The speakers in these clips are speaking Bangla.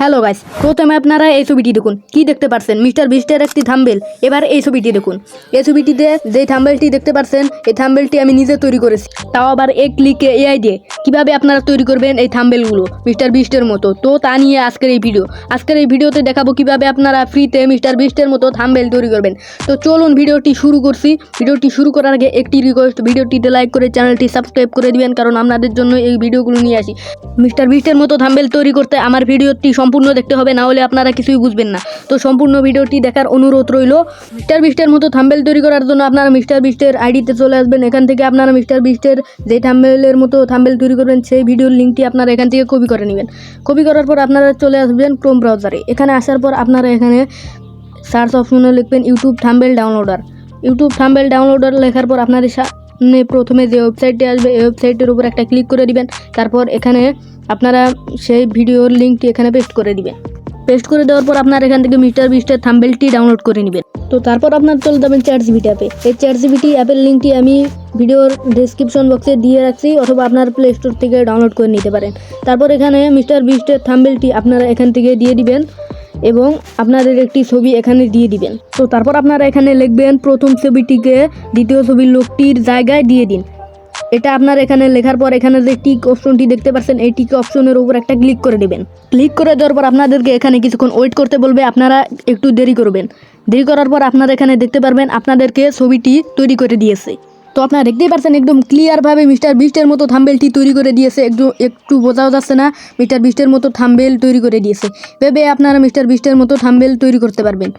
হ্যালো গাইস, প্রথমে আপনারা এই ছবিটি দেখুন। কি দেখতে পাচ্ছেন মিস্টার বিস্টের একটি থাম্বেল। এবার এই ছবিটি দেখুন। এই ছবিটিতে যে থাম্বেলটি দেখতে পাচ্ছেন এই থাম্বেলটি আমি নিজে তৈরি করেছি। তাও আবার এক ক্লিকে এআই দিয়ে। কীভাবে আপনারা তৈরি করবেন এই থাম্বেলগুলো? মিস্টার বিস্টের মতো। তো তা নিয়ে আজকের এই ভিডিও। আজকের এই ভিডিওতে দেখাবো কীভাবে আপনারা ফ্রিতে মিস্টার বিস্টের মতো থাম্বেল তৈরি করবেন। তো চলুন ভিডিওটি শুরু করছি। ভিডিওটি শুরু করার আগে একটি রিকোয়েস্ট ভিডিওটিতে লাইক করে চ্যানেলটি সাবস্ক্রাইব করে দিবেন, কারণ আপনাদের জন্য এই ভিডিওগুলো নিয়ে আসি। মিস্টার বিস্টের মতো থাম্বেল তৈরি করতে আমার ভিডিওটি সম্পূর্ণ দেখতে হবে, না হলে আপনারা কিছুই বুঝবেন না। তো সম্পূর্ণ ভিডিওটি দেখার অনুরোধ রইল। মিস্টার বিস্টের মতো থাম্বেল তৈরি করার জন্য আপনারা মিস্টার বিস্টের আইডিতে চলে আসবেন। এখান থেকে আপনারা মিস্টার বিস্টের যে থাম্বেলের মতো থাম্বেল তৈরি করবেন, সেই ভিডিওর লিঙ্কটি আপনারা এখান থেকে কপি করে নেবেন। কপি করার পর আপনারা চলে আসবেন ক্রোম ব্রাউজারে এখানে আসার পর আপনারা এখানে সার্চ অপশনে লিখবেন YouTube thumbnail downloader YouTube thumbnail downloader লেখার পর আপনাদের সামনে প্রথমে যে ওয়েবসাইটটি আসবে, এই ওয়েবসাইটের উপর একটা ক্লিক করে দিবেন। তারপর এখানে আপনারা সেই ভিডিওর লিঙ্কটি এখানে পেস্ট করে দিবেন। পেস্ট করে দেওয়ার পর আপনার এখান থেকে মিস্টার বিস্টের থাম্বেলটি ডাউনলোড করে নেবেন। তো তারপর আপনার চলে যাবেন চ্যাট জিবিটি অ্যাপে এই চ্যাট জিবিটি অ্যাপের লিঙ্কটি আমি ভিডিওর ডিসক্রিপশন বক্সে দিয়ে রাখছি, অথবা আপনার প্লে স্টোর থেকে ডাউনলোড করে নিতে পারেন। তারপর এখানে মিস্টার বিস্টের থাম্বেলটি আপনারা এখান থেকে দিয়ে দিবেন, এবং আপনাদের একটি ছবি এখানে দিয়ে দিবেন। তো তারপর আপনারা এখানে লিখবেন, প্রথম ছবিটিকে দ্বিতীয় ছবির লোকটির জায়গায় দিয়ে দিন। এটা আপনার এখানে লেখার পর এখানে যে টিক অপশনটি দেখতে পাচ্ছেন, এই টিক অপশনের উপর একটা ক্লিক করে দেবেন। ক্লিক করে দেওয়ার পর আপনাদেরকে এখানে কিছুক্ষণ ওয়েট করতে বলবে, আপনারা একটু দেরি করবেন। দেরি করার পর আপনারা এখানে দেখতে পারবেন আপনাদেরকে ছবিটি তৈরি করে দিয়েছে। তো আপনারা দেখতেই পাচ্ছেন একদম ক্লিয়ারভাবে মিস্টার বিস্টের মতো থাম্বেলটি তৈরি করে দিয়েছে। একটু একটু বোঝাও যাচ্ছে না, মিস্টার বিস্টের মতো থাম্বেল তৈরি করে দিয়েছে। ভেবে আপনারা মিস্টার বিস্টের মতো থাম্বেল তৈরি করতে পারবেন।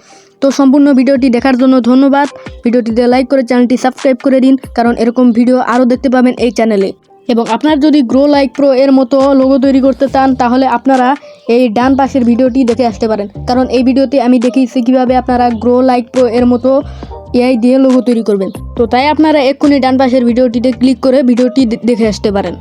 তো সম্পূর্ণ ভিডিওটি দেখার জন্য ধন্যবাদ। ভিডিওটিতে লাইক করে চ্যানেলটি সাবস্ক্রাইব করে দিন, কারণ এরকম ভিডিও আরও দেখতে পাবেন এই চ্যানেলে এবং আপনার যদি গ্রো লাইক প্রো এর মতো লোগো তৈরি করতে চান, তাহলে আপনারা এই ডান পাশের ভিডিওটি দেখে আসতে পারেন। কারণ এই ভিডিওতে আমি দেখিয়েছি কীভাবে আপনারা গ্রো লাইক প্রো এর মতো এআই দিয়ে লোগো তৈরি করবেন। তো তাই আপনারা এক্ষুনি ডান পাশের ভিডিওটিতে ক্লিক করে ভিডিওটি দেখে আসতে পারেন।